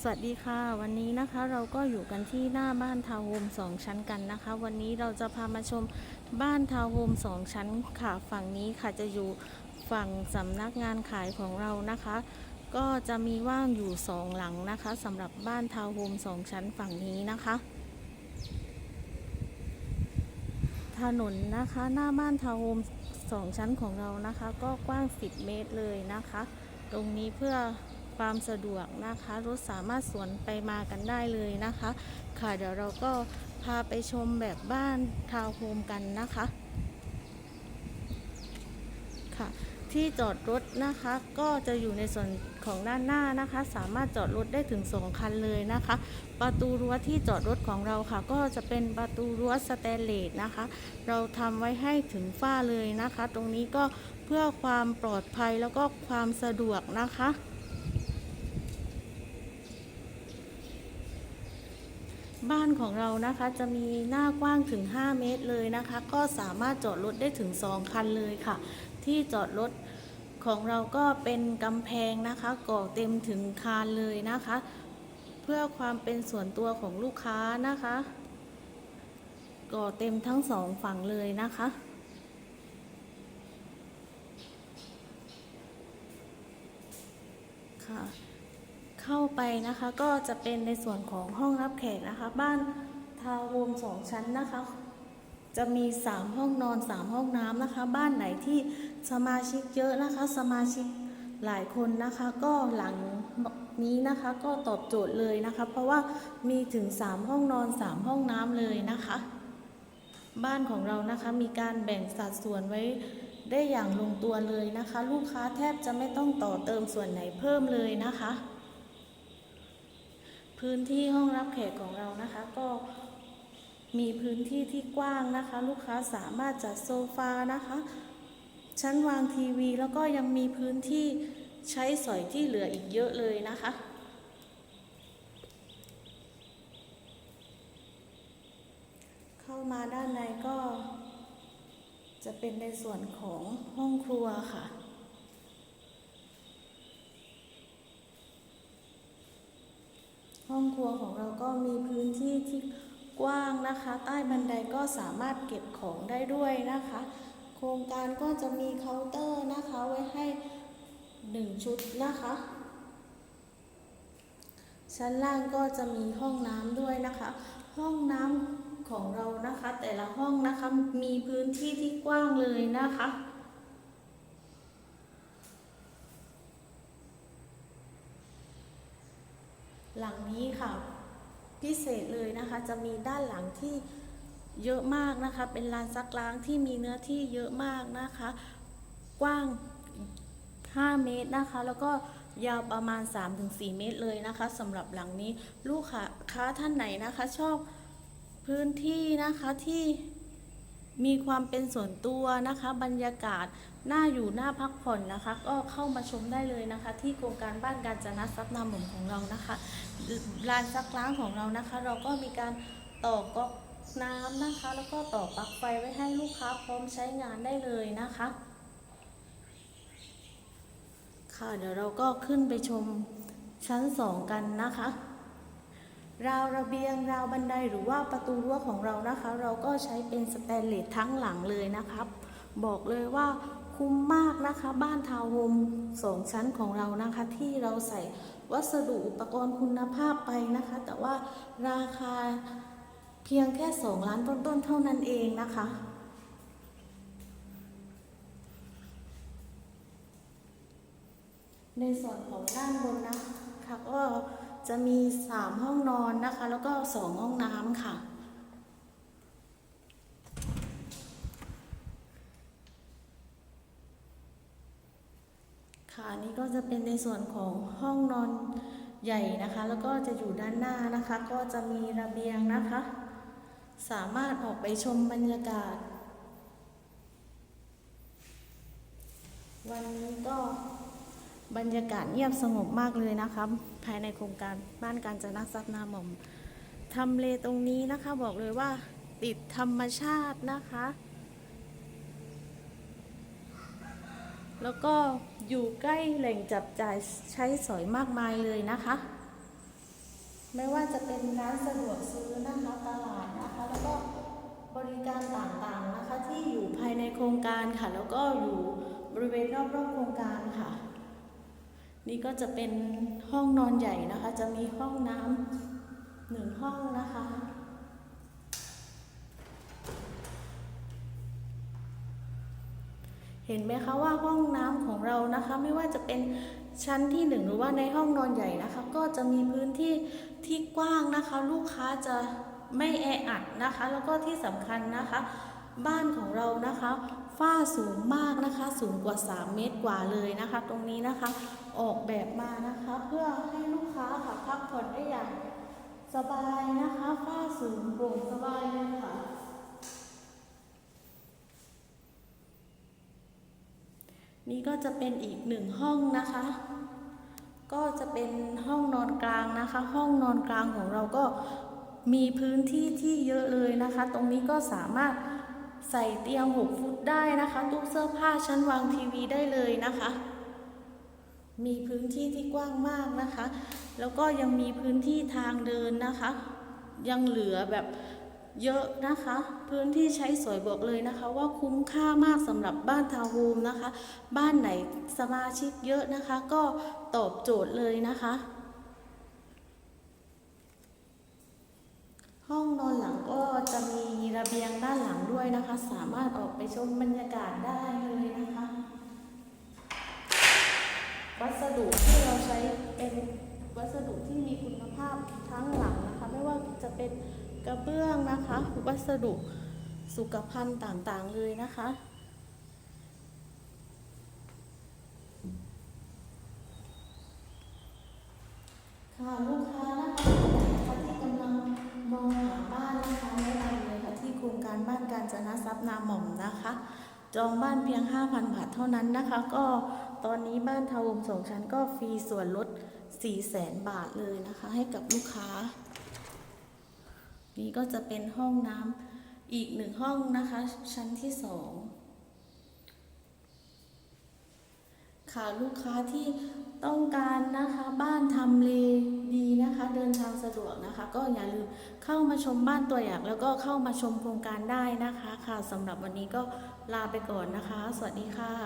สวัสดีค่ะ วันนี้นะคะเราก็อยู่กันที่หน้าบ้านทาวน์โฮมสองชั้นกันนะคะ วันนี้เราจะพามาชมบ้านทาวน์โฮมสองชั้นค่ะฝั่งนี้ค่ะจะอยู่ฝั่งสำนักงานขายของเรานะคะ ก็จะมีว่างอยู่สองหลังนะคะสำหรับบ้านทาวน์โฮมสองชั้นฝั่งนี้นะคะ ถนนนะคะหน้าบ้านทาวน์โฮมสองชั้นของเรานะคะ ก็กว้าง 10 เมตรเลยนะคะ ตรงนี้เพื่อ ความสะดวกนะคะ รถสามารถสวนไปมากันได้เลยนะคะ ค่ะเดี๋ยวเราก็พาไปชมแบบบ้านทาวน์โฮมกันนะคะค่ะที่จอดรถนะคะก็จะอยู่ในส่วนของด้านหน้านะคะ สามารถจอดรถได้ถึง2คันเลยนะคะ ประตูรั้วที่จอดรถของเราค่ะ ก็จะเป็นประตูรั้วสแตนเลสนะคะ เราทำไว้ให้ถึงฝ้าเลยนะคะ ตรงนี้ก็เพื่อความปลอดภัยแล้วก็ความสะดวกนะคะ บ้านของเรานะคะจะมีหน้ากว้างถึง 5 เมตรเลยนะคะ ก็สามารถจอดรถได้ถึง 2 คันเลยค่ะ ที่จอดรถของเราก็เป็นกำแพงนะคะก่อเต็มถึงคานเลยนะคะ เพื่อความเป็นส่วนตัวของลูกค้านะคะ ก่อเต็มทั้งสองฝั่งเลยนะคะค่ะ เข้าไปนะคะก็จะเป็นในส่วนของห้องรับแขกนะคะ บ้านทาวน์โฮมสองชั้นนะคะ จะมี 3 ห้องนอน 3 ห้องน้ำนะคะ บ้านไหนที่สมาชิกเยอะนะคะ สมาชิกหลายคนนะคะก็หลังนี้นะคะก็ตอบโจทย์เลยนะคะ เพราะว่ามีถึง 3 ห้องนอน 3 ห้องน้ำเลยนะคะ บ้านของเรานะคะมีการแบ่งสัดส่วนไว้ได้อย่างลงตัวเลยนะคะ ลูกค้าแทบจะไม่ต้องต่อเติมส่วนไหนเพิ่มเลยนะคะ พื้นที่ห้องรับแขกของเรานะคะ ก็มีพื้นที่ที่กว้างนะคะ ลูกค้าสามารถจัดโซฟานะคะ ชั้นวางทีวีแล้วก็ยังมีพื้นที่ใช้สอยที่เหลืออีกเยอะเลยนะคะเข้ามาด้านในก็จะเป็นในส่วนของห้องครัวค่ะ ห้องครัวของเราก็มีพื้นที่ที่กว้างนะคะ ใต้บันไดก็สามารถเก็บของได้ด้วยนะคะ โครงการก็จะมีเคาน์เตอร์นะคะไว้ให้หนึ่งชุดนะคะ ชั้นล่างก็จะมีห้องน้ำด้วยนะคะ ห้องน้ำของเรานะคะ แต่ละห้องนะคะมีพื้นที่ที่กว้างเลยนะคะ หลัง นี้ค่ะ พิเศษเลยนะคะ จะมีด้านหลังที่เยอะมากนะคะ เป็นลานซักล้างที่มีเนื้อที่เยอะมากนะคะ กว้าง 5 เมตรนะคะ แล้วก็ยาวประมาณ 3-4 เมตรเลยนะคะสำหรับหลังนี้ลูกค้าค้าท่านไหนนะคะ ชอบพื้นที่นะคะที่ มีความเป็นส่วนตัวนะคะ บรรยากาศน่าอยู่น่าพักผ่อนนะคะ ก็เข้ามาชมได้เลยนะคะ ที่โครงการบ้านการจนะทรัพย์นามหม่อมของเรานะคะลานซักล้างของเรานะคะ เราก็มีการต่อก๊อกน้ำนะคะ แล้วก็ต่อปลั๊กไฟไว้ให้ลูกค้าพร้อมใช้งานได้เลยนะคะ ค่ะเดี๋ยวเราก็ขึ้นไปชมชั้นสองกันนะคะ ราวระเบียงราวบันไดหรือว่าประตูรั้วของเรานะคะ เราก็ใช้เป็นสแตนเลสทั้งหลังเลยนะครับ บอกเลยว่าคุ้มมากนะคะ บ้านทาวน์โฮมสองชั้นของเรานะคะ ที่เราใส่วัสดุอุปกรณ์คุณภาพไปนะคะ แต่ว่าราคาเพียงแค่ 2 ล้านต้นๆเท่านั้นเองนะคะในส่วนของด้านบนนะคะก็ จะมี 3 ห้องนอนนะคะ แล้วก็ 2 ห้องน้ำค่ะ ค่ะนี่ก็จะเป็นในส่วนของห้องนอนใหญ่นะคะ แล้วก็จะอยู่ด้านหน้านะคะ ก็จะมีระเบียงนะคะ สามารถออกไปชมบรรยากาศ วันนี้ก็ บรรยากาศเงียบสงบมากเลยนะคะภายในโครงการบ้านการจนะทรัพย์นาหม่อมทำเลตรงนี้นะคะบอกเลยว่าติดธรรมชาตินะคะ แล้วก็อยู่ใกล้แหล่งจับจ่ายใช้สอยมากมายเลยนะคะ ไม่ว่าจะเป็นร้านสะดวกซื้อนะคะตลาดนะคะ แล้วก็บริการต่างๆนะคะที่อยู่ภายในโครงการค่ะ แล้วก็อยู่บริเวณรอบๆโครงการค่ะ นี่ก็จะเป็นห้องนอนใหญ่นะคะ จะมีห้องน้ำหนึ่งห้องนะคะ เห็นไหมคะว่าห้องน้ำของเรานะคะ ไม่ว่าจะเป็นชั้นที่หนึ่งหรือว่าในห้องนอนใหญ่นะคะ ก็จะมีพื้นที่ที่กว้างนะคะ ลูกค้าจะไม่แออัดนะคะ แล้วก็ที่สำคัญนะคะ บ้านของเรานะคะ ฝ้าสูงมากนะคะ สูงกว่า 3 เมตรกว่าเลยนะคะ ตรงนี้นะคะ ออกแบบมานะคะ เพื่อให้ลูกค้าค่ะพักผ่อนได้อย่างสบายนะคะฝ้าสูงโปร่งสบายเลยค่ะนี่ก็จะเป็นอีกหนึ่งห้องนะคะ ก็จะเป็นห้องนอนกลางนะคะ ห้องนอนกลางของเราก็มีพื้นที่ที่เยอะเลยนะคะ ตรงนี้ก็สามารถใส่เตียง 6 ฟุตได้นะคะ ตู้เสื้อผ้าชั้นวางทีวีได้เลยนะคะ มีพื้นที่ที่กว้างมากนะคะ แล้วก็ยังมีพื้นที่ทางเดินนะคะ ยังเหลือแบบเยอะนะคะ พื้นที่ใช้สอยบอกเลยนะคะ ว่าคุ้มค่ามากสำหรับบ้านทาวน์โฮมนะคะ บ้านไหนสมาชิกเยอะนะคะ ก็ตอบโจทย์เลยนะคะ ห้องนอนหลังก็จะมีระเบียงด้านหลังด้วยนะคะ สามารถออกไปชมบรรยากาศได้เลยนะคะ วัสดุที่เราใช้เป็นวัสดุที่มีคุณภาพทั้งหลังนะคะ ไม่ว่าจะเป็นกระเบื้องนะคะ วัสดุสุขภัณฑ์ต่างๆเลยนะคะค่ะลูกค้านะคะท่านไหนนะคะที่กำลังมองหาบ้านนะคะแนะนำเลยค่ะที่โครงการบ้านการจนะทรัพย์นาหม่อมนะคะ จองบ้านเพียง 5,000 บาทเท่านั้นนะคะ ก็ ตอนนี้บ้านทาวน์โฮมสองชั้นก็ฟรีส่วนลด 400,000 บาทเลยนะคะ ให้กับลูกค้า นี่ก็จะเป็นห้องน้ำอีกหนึ่งห้องนะคะ ชั้นที่สองค่ะลูกค้าที่ต้องการนะคะบ้านทำเลดีนะคะ เดินทางสะดวกนะคะ ก็อย่าลืมเข้ามาชมบ้านตัวอย่าง แล้วก็เข้ามาชมโครงการได้นะคะ ค่ะสำหรับวันนี้ก็ลาไปก่อนนะคะ สวัสดีค่ะ